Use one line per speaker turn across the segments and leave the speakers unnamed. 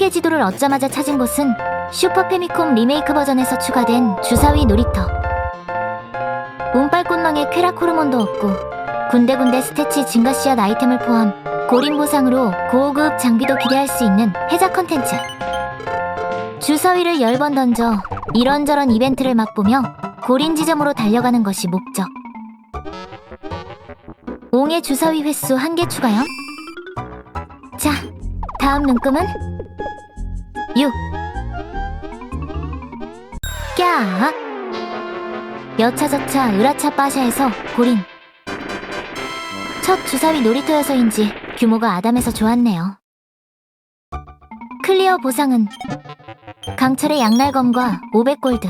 세계 지도를 얻자마자 찾은 곳은 슈퍼 페미콤 리메이크 버전에서 추가된 주사위 놀이터. 운빨꽃망에 쾌락 호르몬도 얻고 군데군데 스태치 증가 씨앗 아이템을 포함 고림 보상으로 고급 장비도 기대할 수 있는 해자 컨텐츠. 주사위를 10번 던져 이런저런 이벤트를 맛보며 고린 지점으로 달려가는 것이 목적. 옹의 주사위 횟수 한개 추가요. 자, 다음 눈금은 6. 꺄! 여차저차 으라차 빠샤에서 고린. 첫 주사위 놀이터여서인지 규모가 아담해서 좋았네요. 클리어 보상은 강철의 양날검과 500골드.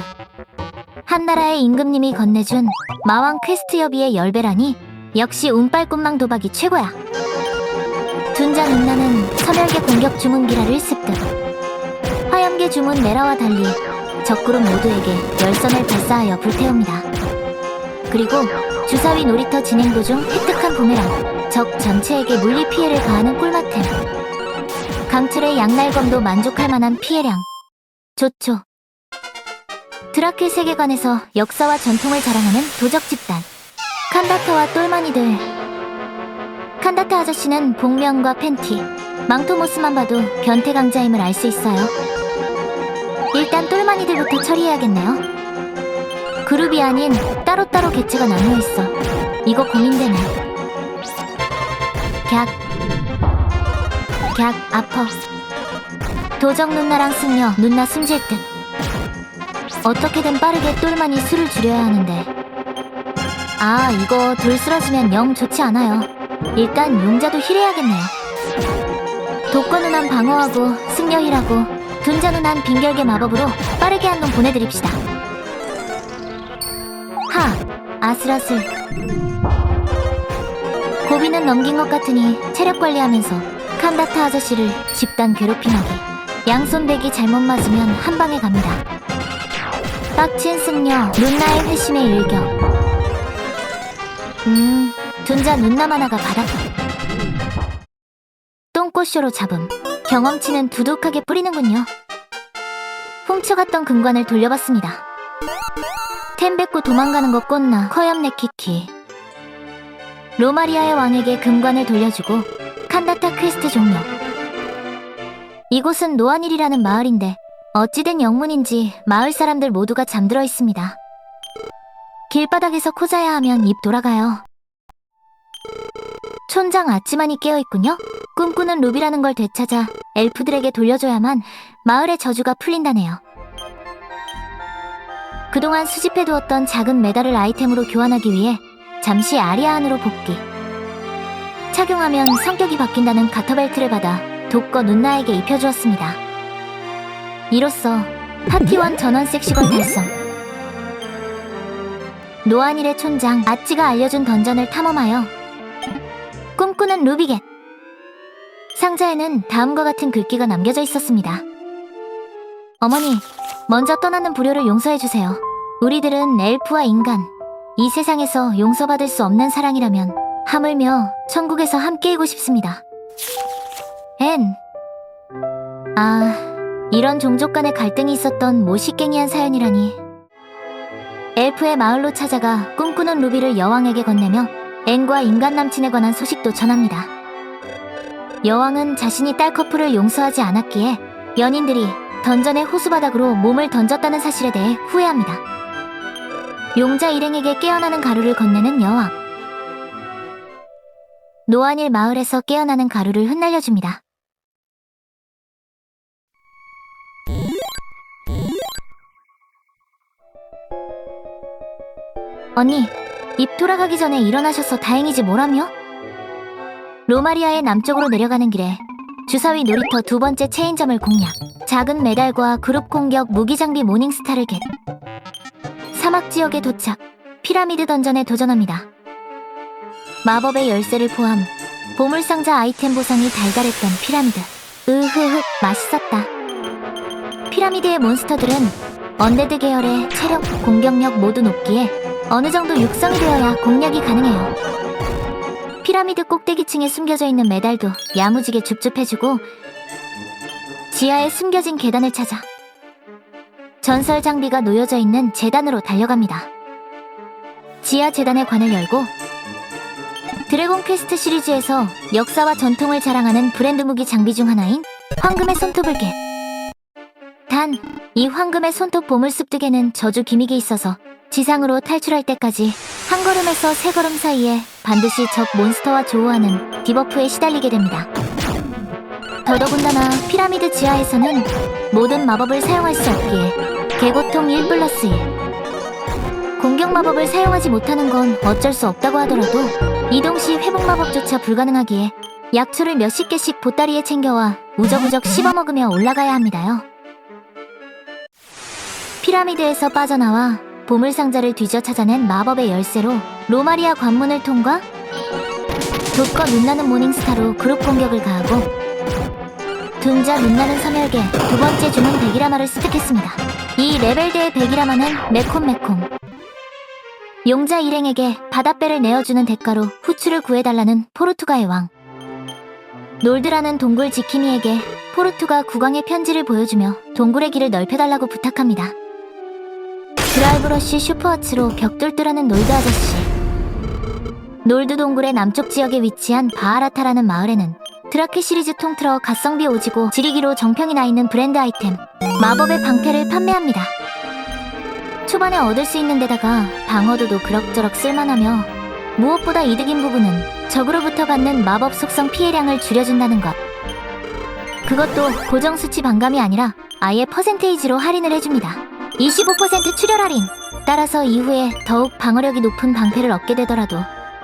한나라의 임금님이 건네준 마왕 퀘스트 여비의 열배라니 역시 운빨꿈망 도박이 최고야. 둔자 눈나는 섬열계 공격 주문기라를 습득. 화염계 주문 메라와 달리 적그룹 모두에게 열선을 발사하여 불태웁니다. 그리고 주사위 놀이터 진행 도중 획득한 부메랑, 적 전체에게 물리 피해를 가하는 꿀맛템. 강철의 양날검도 만족할 만한 피해량. 좋죠. 드라킬 세계관에서 역사와 전통을 자랑하는 도적 집단. 칸다타와 똘마니들. 칸다타 아저씨는 복면과 팬티, 망토 모스만 봐도 변태 강자임을 알 수 있어요. 일단 똘마니들부터 처리해야겠네요. 그룹이 아닌 따로따로 개체가 나뉘어 있어. 이거 고민되네. 객. 객, 아퍼. 도적 누나랑 승려, 누나 숨질 듯. 어떻게든 빠르게 똘마니 수를 줄여야 하는데. 아, 이거 돌 쓰러지면 영 좋지 않아요. 일단 용자도 힐해야겠네요. 독과 누난 방어하고 승려 힐하고 둔자 누난 빙결계 마법으로 빠르게 한 놈 보내드립시다. 하, 아슬아슬. 고비는 넘긴 것 같으니 체력 관리하면서 칸다타 아저씨를 집단 괴롭힘하기. 양손 대기 잘못 맞으면 한 방에 갑니다. 빡친 승려, 눈나의 회심의 일격. 음, 둔자 눈남 하나가 바닥. 똥꼬쇼로 잡음. 경험치는 두둑하게 뿌리는군요. 훔쳐갔던 금관을 돌려봤습니다. 템 뱉고 도망가는 것 꽂나 커염네 키키. 로마리아의 왕에게 금관을 돌려주고 칸다타 퀘스트 종료. 이곳은 노안일이라는 마을인데 어찌된 영문인지 마을 사람들 모두가 잠들어 있습니다. 길바닥에서 코자야 하면 입 돌아가요. 촌장 아찌만이 깨어있군요. 꿈꾸는 루비라는 걸 되찾아 엘프들에게 돌려줘야만 마을의 저주가 풀린다네요. 그동안 수집해두었던 작은 메달을 아이템으로 교환하기 위해 잠시 아리아 안으로 복귀. 착용하면 성격이 바뀐다는 가터벨트를 받아 독거 눈나에게 입혀주었습니다. 이로써 파티원 전원 섹시걸 달성. 노안일의 촌장 아찌가 알려준 던전을 탐험하여 꿈꾸는 루비겟. 상자에는 다음과 같은 글귀가 남겨져 있었습니다. 어머니, 먼저 떠나는 불효를 용서해주세요. 우리들은 엘프와 인간, 이 세상에서 용서받을 수 없는 사랑이라면 하물며 천국에서 함께이고 싶습니다. 앤. 아, 이런 종족 간의 갈등이 있었던 모시깽이한 사연이라니. 엘프의 마을로 찾아가 꿈꾸는 루비를 여왕에게 건네며 앤과 인간 남친에 관한 소식도 전합니다. 여왕은 자신이 딸 커플을 용서하지 않았기에 연인들이 던전의 호수바닥으로 몸을 던졌다는 사실에 대해 후회합니다. 용자 일행에게 깨어나는 가루를 건네는 여왕. 노안일 마을에서 깨어나는 가루를 흩날려줍니다. 언니, 입 돌아가기 전에 일어나셔서 다행이지 뭐라며? 로마리아의 남쪽으로 내려가는 길에 주사위 놀이터 두 번째 체인점을 공략. 작은 메달과 그룹 공격 무기 장비 모닝스타를 겟. 사막 지역에 도착. 피라미드 던전에 도전합니다. 마법의 열쇠를 포함 보물상자 아이템 보상이 달달했던 피라미드. 으흐흐 맛있었다. 피라미드의 몬스터들은 언데드 계열의 체력, 공격력 모두 높기에 어느 정도 육성이 되어야 공략이 가능해요. 피라미드 꼭대기층에 숨겨져 있는 메달도 야무지게 줍줍해주고 지하에 숨겨진 계단을 찾아 전설 장비가 놓여져 있는 재단으로 달려갑니다. 지하 재단의 관을 열고 드래곤 퀘스트 시리즈에서 역사와 전통을 자랑하는 브랜드 무기 장비 중 하나인 황금의 손톱을 겟. 단, 이 황금의 손톱 보물 습득에는 저주 기믹이 있어서 지상으로 탈출할 때까지 한 걸음에서 세 걸음 사이에 반드시 적 몬스터와 조우하는 디버프에 시달리게 됩니다. 더더군다나 피라미드 지하에서는 모든 마법을 사용할 수 없기에 개고통 1 플러스 1. 공격 마법을 사용하지 못하는 건 어쩔 수 없다고 하더라도 이동 시 회복 마법조차 불가능하기에 약초를 몇십 개씩 보따리에 챙겨와 우적우적 씹어먹으며 올라가야 합니다요. 피라미드에서 빠져나와 보물상자를 뒤져 찾아낸 마법의 열쇠로 로마리아 관문을 통과 돋과 눈나는 모닝스타로 그룹 공격을 가하고 둔자 눈나는 섬혈계 두 번째 주문 베기라마를 습득했습니다. 이 레벨대의 베기라마는 매콤매콤 용자 일행에게 바닷배를 내어주는 대가로 후추를 구해달라는 포르투가의 왕 놀드라는 동굴 지킴이에게 포르투가 국왕의 편지를 보여주며 동굴의 길을 넓혀달라고 부탁합니다. 드라이브러쉬 슈퍼워치로 벽돌뚫하는 놀드 아저씨 놀드 동굴의 남쪽 지역에 위치한 바하라타라는 마을에는 드라케 시리즈 통틀어 가성비 오지고 지리기로 정평이 나 있는 브랜드 아이템 마법의 방패를 판매합니다. 초반에 얻을 수 있는 데다가 방어도도 그럭저럭 쓸만하며 무엇보다 이득인 부분은 적으로부터 받는 마법 속성 피해량을 줄여준다는 것. 그것도 고정 수치 반감이 아니라 아예 퍼센테이지로 할인을 해줍니다. 25% 출혈 할인. 따라서 이후에 더욱 방어력이 높은 방패를 얻게 되더라도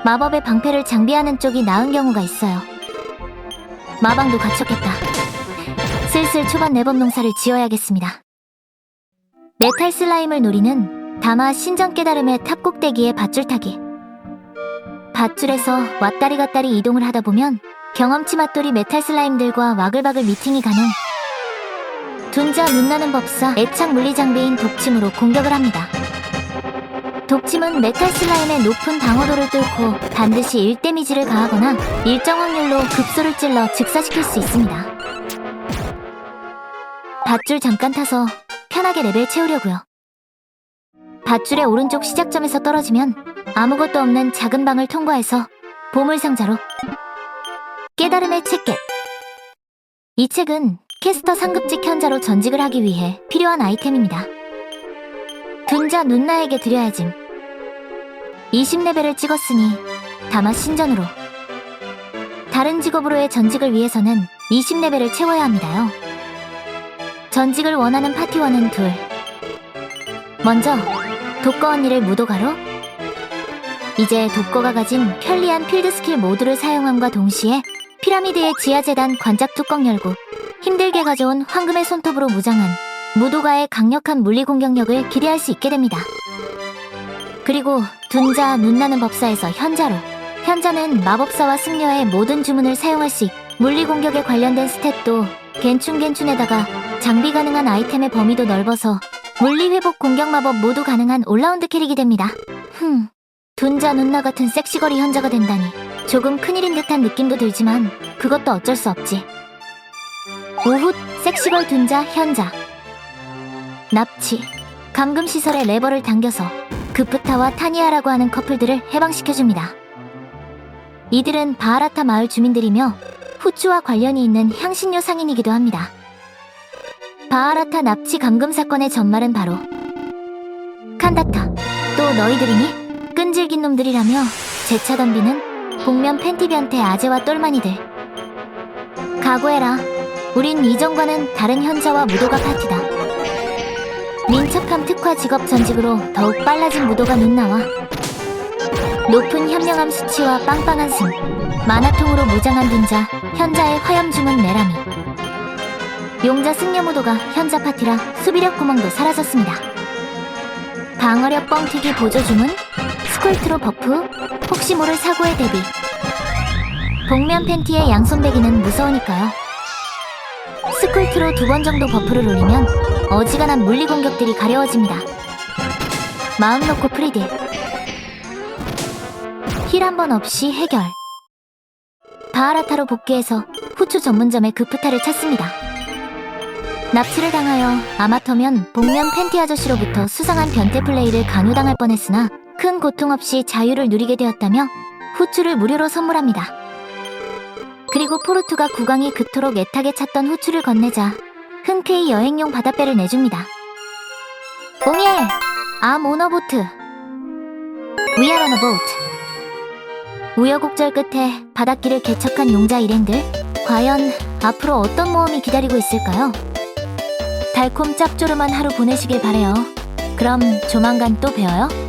마법의 방패를 장비하는 쪽이 나은 경우가 있어요. 마방도 갖췄겠다. 슬슬 초반 내법 농사를 지어야겠습니다. 메탈 슬라임을 노리는 다마 신전 깨달음의 탑 꼭대기의 밧줄 타기. 밧줄에서 왔다리 갔다리 이동을 하다 보면 경험치 맛돌이 메탈 슬라임들과 와글와글 미팅이 가능. 둔자 눈나는 법사 애착 물리 장비인 독침으로 공격을 합니다. 독침은 메탈 슬라임의 높은 방어도를 뚫고 반드시 1 데미지를 가하거나 일정 확률로 급소를 찔러 즉사시킬 수 있습니다. 밧줄 잠깐 타서 편하게 레벨 채우려고요. 밧줄의 오른쪽 시작점에서 떨어지면 아무것도 없는 작은 방을 통과해서 보물상자로 깨달음의 책겟 이 책은 캐스터 상급직 현자로 전직을 하기 위해 필요한 아이템입니다. 둔자 눈나에게 드려야 짐. 20레벨을 찍었으니 다마 신전으로. 다른 직업으로의 전직을 위해서는 20레벨을 채워야 합니다요. 전직을 원하는 파티원은 둘. 먼저 독거 언니를 무도가로. 이제 독거가 가진 편리한 필드 스킬 모두를 사용함과 동시에 피라미드의 지하 재단 관짝 뚜껑 열고 힘들게 가져온 황금의 손톱으로 무장한 무도가의 강력한 물리 공격력을 기대할 수 있게 됩니다. 그리고 둔자 눈나는 법사에서 현자로 현자는 마법사와 승려의 모든 주문을 사용할 수 물리 공격에 관련된 스탯도 겐춘겐춘에다가 장비 가능한 아이템의 범위도 넓어서 물리 회복 공격 마법 모두 가능한 올라운드 캐릭이 됩니다. 흠, 둔자 눈나 같은 섹시거리 현자가 된다니 조금 큰일인 듯한 느낌도 들지만 그것도 어쩔 수 없지. 오훗 섹시걸 둔자 현자 납치 감금 시설의 레버를 당겨서 그프타와 타니아라고 하는 커플들을 해방시켜줍니다. 이들은 바하라타 마을 주민들이며 후추와 관련이 있는 향신료 상인이기도 합니다. 바하라타 납치 감금 사건의 전말은 바로 칸다타 또 너희들이니? 끈질긴 놈들이라며 재차 덤비는 복면 팬티 변태 아재와 똘마니들 각오해라 우린 이전과는 다른 현자와 무도가 파티다. 민첩함 특화 직업 전직으로 더욱 빨라진 무도가 눈나와 높은 현명함 수치와 빵빵한 승 만화통으로 무장한 둔자 현자의 화염 주문 메라미. 용자 승려 무도가 현자 파티라 수비력 구멍도 사라졌습니다. 방어력 뻥튀기 보조 주문 스콜트로 버프 혹시 모를 사고의 대비. 복면 팬티의 양손배기는 무서우니까요 스콜트로 두 번 정도 버프를 올리면 어지간한 물리 공격들이 가려워집니다. 마음 놓고 프리딜. 힐 한 번 없이 해결. 바하라타로 복귀해서 후추 전문점의 그프타를 찾습니다. 납치를 당하여 아마터면 복면 팬티 아저씨로부터 수상한 변태 플레이를 강요당할 뻔했으나 큰 고통 없이 자유를 누리게 되었다며 후추를 무료로 선물합니다. 그리고 포르투가 국왕이 그토록 애타게 찾던 후추를 건네자 흔쾌히 여행용 바다배를 내줍니다. 옹예! 암 오너보트 We are on a boat 우여곡절 끝에 바닷길을 개척한 용자 일행들 과연 앞으로 어떤 모험이 기다리고 있을까요? 달콤 짭조름한 하루 보내시길 바래요. 그럼 조만간 또 봬요.